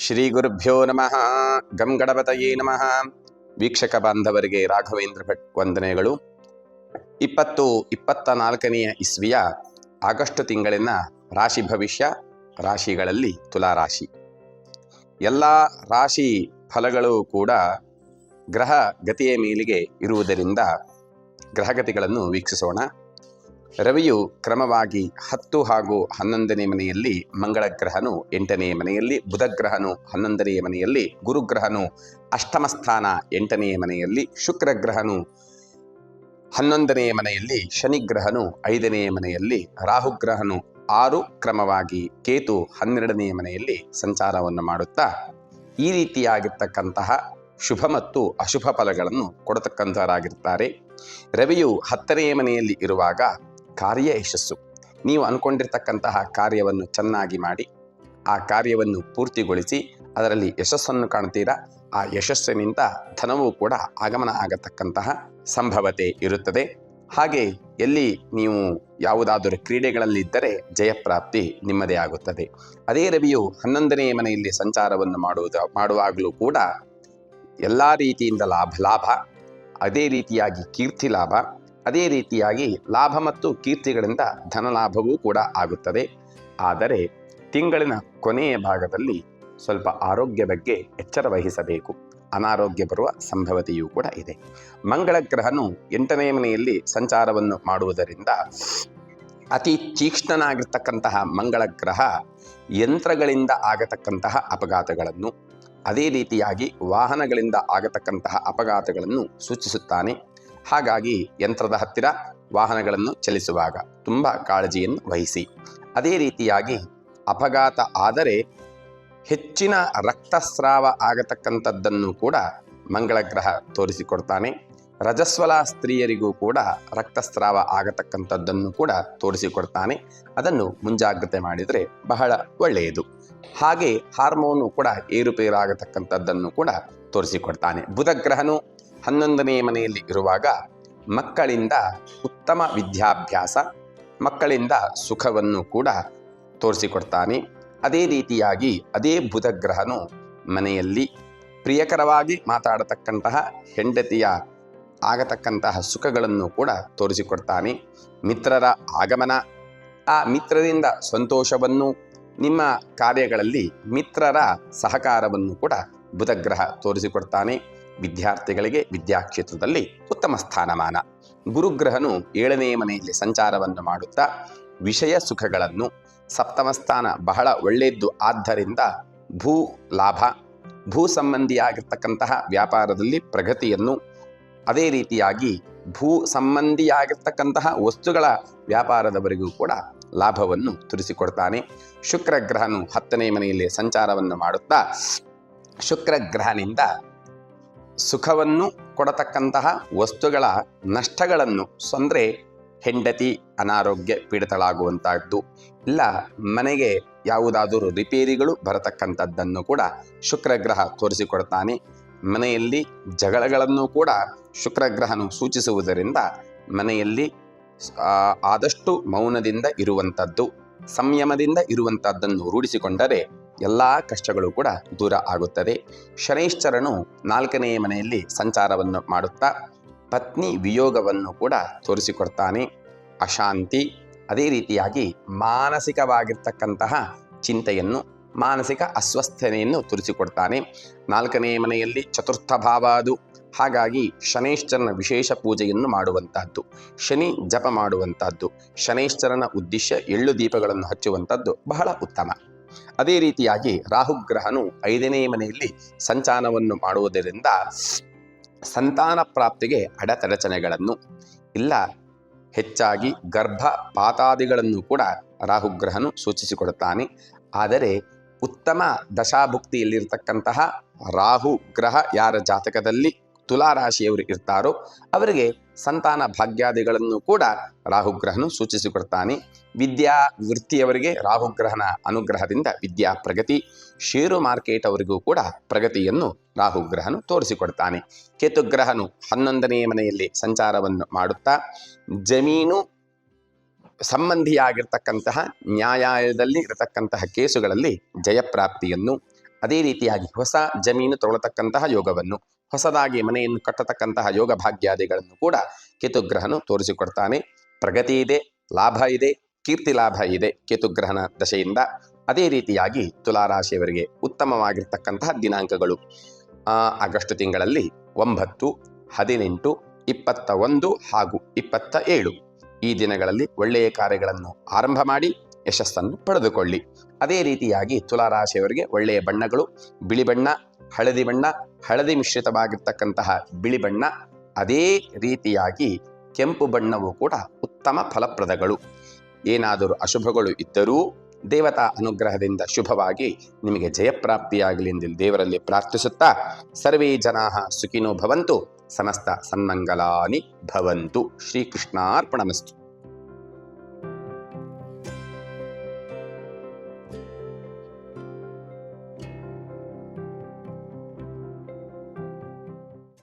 ಶ್ರೀ ಗುರುಭ್ಯೋ ನಮಃ. ಗಂ ಗಣಪತಯೇ ನಮಃ. ವೀಕ್ಷಕ ಬಾಂಧವರಿಗೆ ರಾಘವೇಂದ್ರ ಭಟ್ ವಂದನೆಗಳು. ಇಪ್ಪತ್ತು ಇಪ್ಪತ್ತ ನಾಲ್ಕನೆಯ ಇಸ್ವಿಯ ಆಗಸ್ಟ್ ತಿಂಗಳಿನ ರಾಶಿ ಭವಿಷ್ಯ ರಾಶಿಗಳಲ್ಲಿ ತುಲಾರಾಶಿ. ಎಲ್ಲ ರಾಶಿ ಫಲಗಳು ಕೂಡ ಗ್ರಹ ಗತಿಯ ಮೇಲಿಗೆ ಇರುವುದರಿಂದ ಗ್ರಹಗತಿಗಳನ್ನು ವೀಕ್ಷಿಸೋಣ. ರವಿಯು ಕ್ರಮವಾಗಿ ಹತ್ತು ಹಾಗೂ ಹನ್ನೊಂದನೇ ಮನೆಯಲ್ಲಿ ಮಂಗಳ ಗ್ರಹನು ಎಂಟನೆಯ ಮನೆಯಲ್ಲಿ ಬುಧ ಗ್ರಹನು ಹನ್ನೊಂದನೆಯ ಮನೆಯಲ್ಲಿ ಗುರುಗ್ರಹನು, ಅಷ್ಟಮ ಸ್ಥಾನ ಎಂಟನೆಯ ಮನೆಯಲ್ಲಿ ಶುಕ್ರ ಗ್ರಹನು ಹನ್ನೊಂದನೆಯ ಮನೆಯಲ್ಲಿ ಶನಿಗ್ರಹನು ಐದನೆಯ ಮನೆಯಲ್ಲಿ ರಾಹುಗ್ರಹನು. ಆರು ಕ್ರಮವಾಗಿ ಕೇತು ಹನ್ನೆರಡನೆಯ ಮನೆಯಲ್ಲಿ ಸಂಚಾರವನ್ನು ಮಾಡುತ್ತಾ, ಈ ರೀತಿಯಾಗಿರ್ತಕ್ಕಂತಹ ಶುಭ ಮತ್ತು ಅಶುಭ ಫಲಗಳನ್ನು ಕೊಡತಕ್ಕಂಥವರಾಗಿರ್ತಾರೆ. ರವಿಯು ಹತ್ತನೆಯ ಮನೆಯಲ್ಲಿ ಇರುವಾಗ ಕಾರ್ಯ ಯಶಸ್ಸು. ನೀವು ಅಂದ್ಕೊಂಡಿರ್ತಕ್ಕಂತಹ ಕಾರ್ಯವನ್ನು ಚೆನ್ನಾಗಿ ಮಾಡಿ, ಆ ಕಾರ್ಯವನ್ನು ಪೂರ್ತಿಗೊಳಿಸಿ, ಅದರಲ್ಲಿ ಯಶಸ್ಸನ್ನು ಕಾಣ್ತೀರಾ? ಆ ಯಶಸ್ಸಿನಿಂದ ಧನವೂ ಕೂಡ ಆಗಮನ ಆಗತಕ್ಕಂತಹ ಸಂಭವತೆ ಇರುತ್ತದೆ. ಹಾಗೆ ಎಲ್ಲಿ ನೀವು ಯಾವುದಾದರೂ ಕ್ರೀಡೆಗಳಲ್ಲಿದ್ದರೆ ಜಯಪ್ರಾಪ್ತಿ ನಿಮ್ಮದೇ ಆಗುತ್ತದೆ. ಅದೇ ರವಿಯು ಹನ್ನೊಂದನೇ ಮನೆಯಲ್ಲಿ ಸಂಚಾರವನ್ನು ಮಾಡುವುದು, ಮಾಡುವಾಗಲೂ ಕೂಡ ಎಲ್ಲ ರೀತಿಯಿಂದ ಲಾಭ ಲಾಭ, ಅದೇ ರೀತಿಯಾಗಿ ಕೀರ್ತಿ ಲಾಭ ಅದೇ ರೀತಿಯಾಗಿ ಲಾಭ ಮತ್ತು ಕೀರ್ತಿಗಳಿಂದ ಧನಲಾಭವೂ ಕೂಡ ಆಗುತ್ತದೆ. ಆದರೆ ತಿಂಗಳಿನ ಕೊನೆಯ ಭಾಗದಲ್ಲಿ ಸ್ವಲ್ಪ ಆರೋಗ್ಯ ಬಗ್ಗೆ ಎಚ್ಚರ ವಹಿಸಬೇಕು. ಅನಾರೋಗ್ಯ ಬರುವ ಸಂಭವತೆಯೂ ಕೂಡ ಇದೆ. ಮಂಗಳ ಗ್ರಹನು ಎಂಟನೇ ಮನೆಯಲ್ಲಿ ಸಂಚಾರವನ್ನು ಮಾಡುವುದರಿಂದ ಅತಿ ತೀಕ್ಷ್ಣನಾಗಿರ್ತಕ್ಕಂತಹ ಮಂಗಳ ಗ್ರಹ ಯಂತ್ರಗಳಿಂದ ಆಗತಕ್ಕಂತಹ ಅಪಘಾತಗಳನ್ನು, ಅದೇ ರೀತಿಯಾಗಿ ವಾಹನಗಳಿಂದ ಆಗತಕ್ಕಂತಹ ಅಪಘಾತಗಳನ್ನು ಸೂಚಿಸುತ್ತಾನೆ. ಹಾಗಾಗಿ ಯಂತ್ರದ ಹತ್ತಿರ ವಾಹನಗಳನ್ನು ಚಲಿಸುವಾಗ ತುಂಬ ಕಾಳಜಿಯನ್ನು ವಹಿಸಿ. ಅದೇ ರೀತಿಯಾಗಿ ಅಪಘಾತ ಆದರೆ ಹೆಚ್ಚಿನ ರಕ್ತಸ್ರಾವ ಆಗತಕ್ಕಂಥದ್ದನ್ನು ಕೂಡ ಮಂಗಳ ಗ್ರಹ ತೋರಿಸಿಕೊಡ್ತಾನೆ. ರಜಸ್ವಲ ಸ್ತ್ರೀಯರಿಗೂ ಕೂಡ ರಕ್ತಸ್ರಾವ ಆಗತಕ್ಕಂಥದ್ದನ್ನು ಕೂಡ ತೋರಿಸಿಕೊಡ್ತಾನೆ. ಅದನ್ನು ಮುಂಜಾಗ್ರತೆ ಮಾಡಿದರೆ ಬಹಳ ಒಳ್ಳೆಯದು. ಹಾಗೆ ಹಾರ್ಮೋನು ಕೂಡ ಏರುಪೇರಾಗತಕ್ಕಂಥದ್ದನ್ನು ಕೂಡ ತೋರಿಸಿಕೊಡ್ತಾನೆ. ಬುಧ ಗ್ರಹನು ಹನ್ನೊಂದನೆಯ ಮನೆಯಲ್ಲಿ ಇರುವಾಗ ಮಕ್ಕಳಿಂದ ಉತ್ತಮ ವಿದ್ಯಾಭ್ಯಾಸ, ಮಕ್ಕಳಿಂದ ಸುಖವನ್ನು ಕೂಡ ತೋರಿಸಿಕೊಡ್ತಾನೆ. ಅದೇ ರೀತಿಯಾಗಿ ಅದೇ ಬುಧಗ್ರಹನು ಮನೆಯಲ್ಲಿ ಪ್ರಿಯಕರವಾಗಿ ಮಾತಾಡತಕ್ಕಂತಹ ಹೆಂಡತಿಯ ಆಗತಕ್ಕಂತಹ ಸುಖಗಳನ್ನು ಕೂಡ ತೋರಿಸಿಕೊಡ್ತಾನೆ. ಮಿತ್ರರ ಆಗಮನ, ಆ ಮಿತ್ರರಿಂದ ಸಂತೋಷವನ್ನು, ನಿಮ್ಮ ಕಾರ್ಯಗಳಲ್ಲಿ ಮಿತ್ರರ ಸಹಕಾರವನ್ನು ಕೂಡ ಬುಧಗ್ರಹ ತೋರಿಸಿಕೊಡ್ತಾನೆ. ವಿದ್ಯಾರ್ಥಿಗಳಿಗೆ ವಿದ್ಯಾಕ್ಷೇತ್ರದಲ್ಲಿ ಉತ್ತಮ ಸ್ಥಾನಮಾನ. ಗುರುಗ್ರಹನು ಏಳನೇ ಮನೆಯಲ್ಲಿ ಸಂಚಾರವನ್ನು ಮಾಡುತ್ತಾ ವಿಷಯ ಸುಖಗಳನ್ನು ಸಪ್ತಮ ಸ್ಥಾನ ಬಹಳ ಒಳ್ಳೆಯದ್ದು. ಆದ್ದರಿಂದ ಭೂ ಲಾಭ, ಭೂ ಸಂಬಂಧಿಯಾಗಿರ್ತಕ್ಕಂತಹ ವ್ಯಾಪಾರದಲ್ಲಿ ಪ್ರಗತಿಯನ್ನು ಅದೇ ರೀತಿಯಾಗಿ ಭೂ ಸಂಬಂಧಿಯಾಗಿರ್ತಕ್ಕಂತಹ ವಸ್ತುಗಳ ವ್ಯಾಪಾರದವರೆಗೂ ಕೂಡ ಲಾಭವನ್ನು ತುರಿಸಿಕೊಡ್ತಾನೆ. ಶುಕ್ರಗ್ರಹನು ಹತ್ತನೇ ಮನೆಯಲ್ಲಿ ಸಂಚಾರವನ್ನು ಮಾಡುತ್ತಾ ಶುಕ್ರ ಗ್ರಹನಿಂದ ಸುಖವನ್ನು ಕೊಡತಕ್ಕಂತಹ ವಸ್ತುಗಳ ನಷ್ಟಗಳನ್ನು ಅಂದರೆ ಹೆಂಡತಿ ಅನಾರೋಗ್ಯ ಪೀಡಿತಳಾಗುವಂತಹದ್ದು, ಇಲ್ಲ ಮನೆಗೆ ಯಾವುದಾದರೂ ರಿಪೇರಿಗಳು ಬರತಕ್ಕಂಥದ್ದನ್ನು ಕೂಡ ಶುಕ್ರಗ್ರಹ ತೋರಿಸಿಕೊಡ್ತಾನೆ. ಮನೆಯಲ್ಲಿ ಜಗಳಗಳನ್ನು ಕೂಡ ಶುಕ್ರಗ್ರಹನು ಸೂಚಿಸುವುದರಿಂದ ಮನೆಯಲ್ಲಿ ಆದಷ್ಟು ಮೌನದಿಂದ ಇರುವಂಥದ್ದು ಸಂಯಮದಿಂದ ಇರುವಂಥದ್ದನ್ನು ರೂಢಿಸಿಕೊಂಡರೆ ಎಲ್ಲ ಕಷ್ಟಗಳು ಕೂಡ ದೂರ ಆಗುತ್ತದೆ. ಶನೈಶ್ಚರನು ನಾಲ್ಕನೆಯ ಮನೆಯಲ್ಲಿ ಸಂಚಾರವನ್ನು ಮಾಡುತ್ತಾ ಪತ್ನಿ ವಿಯೋಗವನ್ನು ಕೂಡ ತೋರಿಸಿಕೊಡ್ತಾನೆ. ಅಶಾಂತಿ, ಅದೇ ರೀತಿಯಾಗಿ ಮಾನಸಿಕವಾಗಿರ್ತಕ್ಕಂತಹ ಚಿಂತೆಯನ್ನು, ಮಾನಸಿಕ ಅಸ್ವಸ್ಥತೆಯನ್ನು ತೋರಿಸಿಕೊಡ್ತಾನೆ. ನಾಲ್ಕನೆಯ ಮನೆಯಲ್ಲಿ ಚತುರ್ಥ ಭಾವ ಅದು. ಹಾಗಾಗಿ ಶನೈಶ್ಚರನ ವಿಶೇಷ ಪೂಜೆಯನ್ನು ಮಾಡುವಂತಹದ್ದು, ಶನಿ ಜಪ ಮಾಡುವಂತಹದ್ದು, ಶನೈಶ್ಚರನ ಉದ್ದೇಶ ಎಳ್ಳು ದೀಪಗಳನ್ನು ಹಚ್ಚುವಂಥದ್ದು ಬಹಳ ಉತ್ತಮ. ಅದೇ ರೀತಿಯಾಗಿ ರಾಹುಗ್ರಹನು ಐದನೇ ಮನೆಯಲ್ಲಿ ಸಂಚಾನವನ್ನು ಮಾಡುವುದರಿಂದ ಸಂತಾನ ಪ್ರಾಪ್ತಿಗೆ ಅಡತಡಚಣೆಗಳನ್ನು ಇಲ್ಲ, ಹೆಚ್ಚಾಗಿ ಗರ್ಭ ಪಾತಾದಿಗಳನ್ನು ಕೂಡ ರಾಹುಗ್ರಹನು ಸೂಚಿಸಿಕೊಡುತ್ತಾನೆ. ಆದರೆ ಉತ್ತಮ ದಶಾಭುಕ್ತಿಯಲ್ಲಿರತಕ್ಕಂತಹ ರಾಹು ಗ್ರಹ ಯಾರ ಜಾತಕದಲ್ಲಿ ತುಲಾರಾಶಿಯವರು ಇರ್ತಾರೋ ಅವರಿಗೆ ಸಂತಾನ ಭಾಗ್ಯಾದಿಗಳನ್ನು ಕೂಡ ರಾಹುಗ್ರಹನು ಸೂಚಿಸಿಕೊಡ್ತಾನೆ. ವಿದ್ಯಾ ವೃತ್ತಿಯವರಿಗೆ ರಾಹುಗ್ರಹನ ಅನುಗ್ರಹದಿಂದ ವಿದ್ಯಾ ಪ್ರಗತಿ, ಷೇರು ಮಾರ್ಕೆಟ್ ಅವರಿಗೂ ಕೂಡ ಪ್ರಗತಿಯನ್ನು ರಾಹುಗ್ರಹನು ತೋರಿಸಿಕೊಡ್ತಾನೆ. ಕೇತುಗ್ರಹನು ಹನ್ನೊಂದನೇ ಮನೆಯಲ್ಲಿ ಸಂಚಾರವನ್ನು ಮಾಡುತ್ತಾ, ಜಮೀನು ಸಂಬಂಧಿಯಾಗಿರ್ತಕ್ಕಂತಹ ನ್ಯಾಯಾಲಯದಲ್ಲಿ ಇರತಕ್ಕಂತಹ ಕೇಸುಗಳಲ್ಲಿ ಜಯಪ್ರಾಪ್ತಿಯನ್ನು, ಅದೇ ರೀತಿಯಾಗಿ ಹೊಸ ಜಮೀನು ತಗೊಳ್ಳತಕ್ಕಂತಹ ಯೋಗವನ್ನು ಹೊಸದಾಗಿ ಮನೆಯನ್ನು ಕಟ್ಟತಕ್ಕಂತಹ ಯೋಗ ಭಾಗ್ಯಾದಿಗಳನ್ನು ಕೂಡ ಕೇತುಗ್ರಹನು ತೋರಿಸಿಕೊಡ್ತಾನೆ. ಪ್ರಗತಿ ಇದೆ, ಲಾಭ ಇದೆ, ಕೀರ್ತಿ ಲಾಭ ಇದೆ ಕೇತುಗ್ರಹನ ದಶೆಯಿಂದ. ಅದೇ ರೀತಿಯಾಗಿ ತುಲಾರಾಶಿಯವರಿಗೆ ಉತ್ತಮವಾಗಿರ್ತಕ್ಕಂತಹ ದಿನಾಂಕಗಳು. ಆಗಸ್ಟ್ ತಿಂಗಳಲ್ಲಿ ಒಂಬತ್ತು, ಹದಿನೆಂಟು, ಇಪ್ಪತ್ತ ಒಂದು ಹಾಗೂ ಇಪ್ಪತ್ತ ಏಳು. ಈ ದಿನಗಳಲ್ಲಿ ಒಳ್ಳೆಯ ಕಾರ್ಯಗಳನ್ನು ಆರಂಭ ಮಾಡಿ ಯಶಸ್ಸನ್ನು ಪಡೆದುಕೊಳ್ಳಿ. ಅದೇ ರೀತಿಯಾಗಿ ತುಲಾರಾಶಿಯವರಿಗೆ ಒಳ್ಳೆಯ ಬಣ್ಣಗಳು, ಬಿಳಿ ಬಣ್ಣ ಹಳದಿ ಬಣ್ಣ, ಹಳದಿ ಮಿಶ್ರಿತವಾಗಿರ್ತಕ್ಕಂತಹ ಬಿಳಿ ಬಣ್ಣ, ಅದೇ ರೀತಿಯಾಗಿ ಕೆಂಪು ಬಣ್ಣವು ಕೂಡ ಉತ್ತಮ ಫಲಪ್ರದಗಳು. ಏನಾದರೂ ಅಶುಭಗಳು ಇದ್ದರೂ ದೇವತಾ ಅನುಗ್ರಹದಿಂದ ಶುಭವಾಗಿ ನಿಮಗೆ ಜಯಪ್ರಾಪ್ತಿಯಾಗಲಿ ಎಂದು ದೇವರಲ್ಲಿ ಪ್ರಾರ್ಥಿಸುತ್ತಾ ಸರ್ವೇ ಜನಾ ಸುಖಿನೋ ಭವಂತು, ಸಮಸ್ತ ಸನ್ಮಂಗಲಾನಿ ಭವಂತು. ಶ್ರೀಕೃಷ್ಣಾರ್ಪಣಮಸ್ತು.